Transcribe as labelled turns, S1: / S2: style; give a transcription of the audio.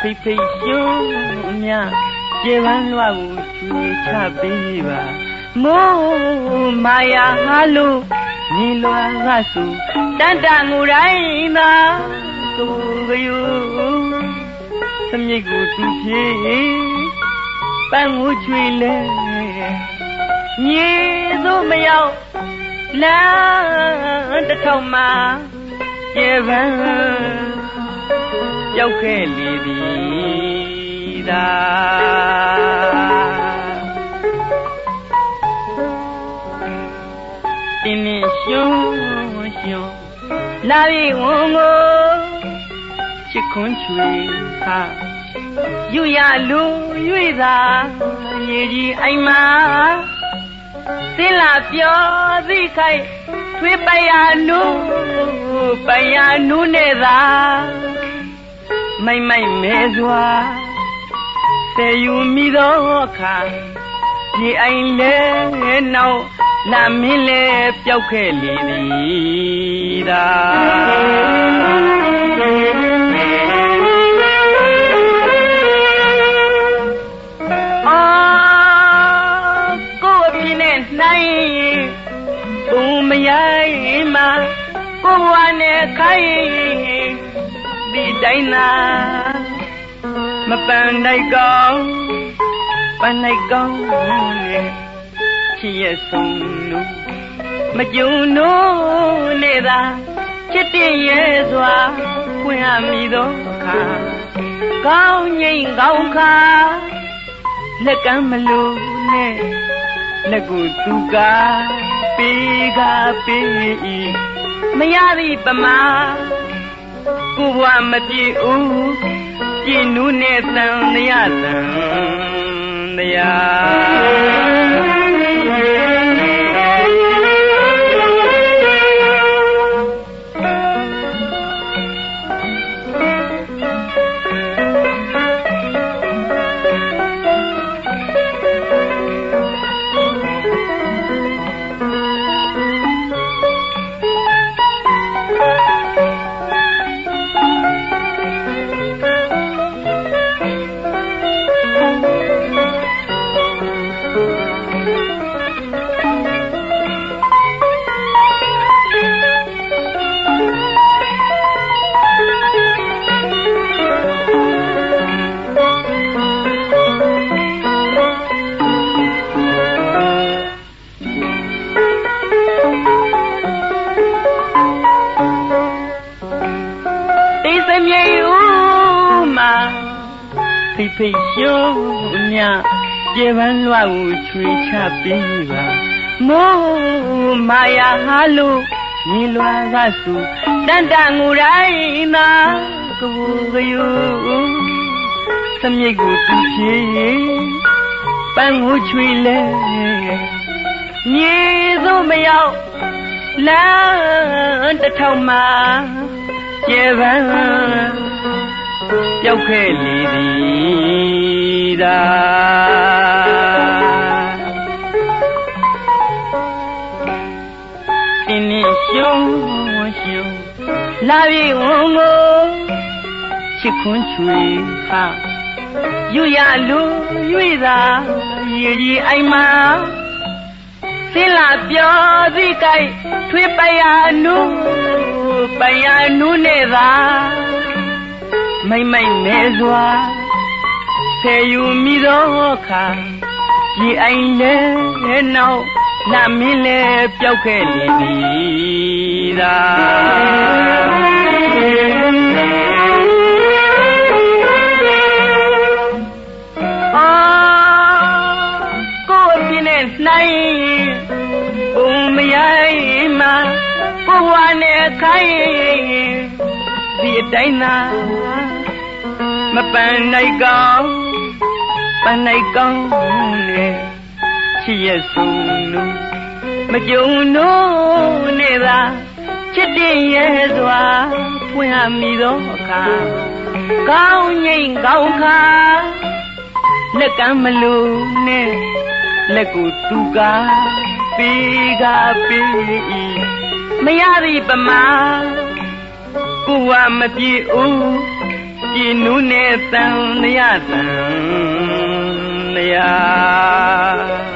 S1: ဖိတ်ဖိတ်ရှုံးအမြကျေပန်းလွှာကိုချွေချပေးပါမိုးမာယာဟာလို့ညီလွာကစုတန်တငူတိုင်းသာကိုကယူသမီးကိုသူဖြေပန်းကိုချွေလဲမြေသို့မရောက်လမ်းတစ်ထောင်မှာကျေပန်း ရောက်ခဲ့လေသည်သာတင်းနေရှုံးရှုံးလာပြီဝန်ကိုချစ်ခွန်းချွေဟာယူရလူ၍သာရေကြီးအိမ်မှာစင်လာပြောသိခိုက်ထွေးပရနုပရနုနဲ့သာ မိုက်မိုက်မဲစွာစေယူမိသောအခါဒီအိမ်လဲနောက်လာမင်းလဲပျောက်ခဲ့လေသည်သာအာကိုအပြင်းနဲ့နိုင်ဘုံမရိုင်းမှာကိုဝါနဲ့ခိုင်း ဒီတိုင်းသာမပန်နိုင်ကောင်းပန်နိုင်ကောင်းနဲ့ချစ်ရဲ့ဆုံးနုမကြုံနိုးနဲ့သာချစ်တင်ရဲ့စွာခွင့်အမိသောအခါကောင်းငိမ့်ကောင်းခါလက်ကမ်းမလို့နဲ့လက်ကိုသူကပေးကပေးဤမရသည်ပမာ ကိုဘွားမပြေဦးပြင်းနူးနဲ့တန်ရတန်တိ ဖိဖိတ်ရှုံးမြကျေပန်းလွှာကိုချွေချပေးပါမိုးမာယာဟာလို့ညီလွာကစုတန်တငူတိုင်းသာကိုကယူစမြိတ်ကိုသူဖြေပန်းကိုချွေလဲမြေသို့မရောက်လမ်းတစ်ထောင်မှာကျေပန်း ရောက်ခဲ့လေသည်သာတင်းနေရှုံးရှုံးလာပြီဝန်ကိုချစ်ခွန်းချွေဟာယူရလူ၍သာရေကြီးအိမ်မှာစင်လာပြောသိကြိုက်ထွေးပရနုပရနုနဲ့သာ မိုက်မိုက်မဲစွာဆယ်ယူမိသောအခါဒီအိမ်လဲနောက်လာမင်းလဲပျောက်ခဲ့လေသည်သာအာကိုယ်ပြင်းနဲ့နိုင်ဘုံမရိုင်းမှာကိုဝါနဲ့ခိုင်းဒီအတိုင်းသာ မပန်နိုင်ကောင်းပန်နိုင်ကောင်းနဲ့ချစ်ရဲ့ဆုံးနုမကြုံနိုးနဲ့သာချစ်တင်ရဲ့စွာဖွင့်အပ်မိသောအခါကောင်းငိမ့်ကောင်းခါလက်ကမ်းမလို့နဲ့လက်ကိုသူကပေးကပေးဤမရသည်ပမာကိုဝမပြေဦးပြင်း နေတံနယတံနယာ